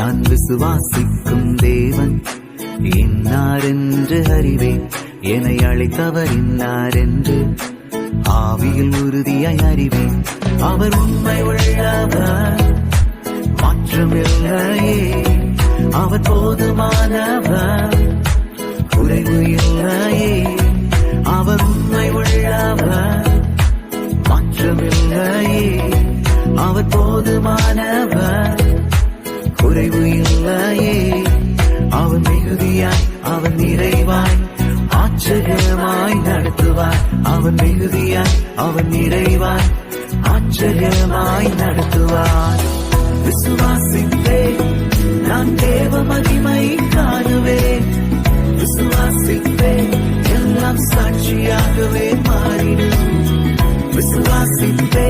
நான் விசுவாசிக்கும் தேவன். இன்னார் என்று அறிவேன்? என்னை அழைத்தவர் இன்னார் என்று ஆவியில் உறுதியாய் அறிவேன். அவர் உண்மை உள்ளவர் மாற்றமில்லையே. அவர் போதுமானவர் குறைவு இல்லையே. அவர் உண்மை உள்ளவர் மாற்றமில்லையே. அவர் போதுமானவர் குறைவு இல்லையே. அவன் மிகுதியாய் அவன் நிறைவாய் ஆச்சரியமாய் நடத்துவாய் அவன் மிகுதியாய் அவன் நிறைவாய் ஆச்சரியமாய் நடத்துவார். விசுவாசித்தே நான் தேவ மகிமை காணுவேன். விசுவாசித்தே எல்லாம் சாட்சியாகவே மாறிடும். விசுவாசித்தே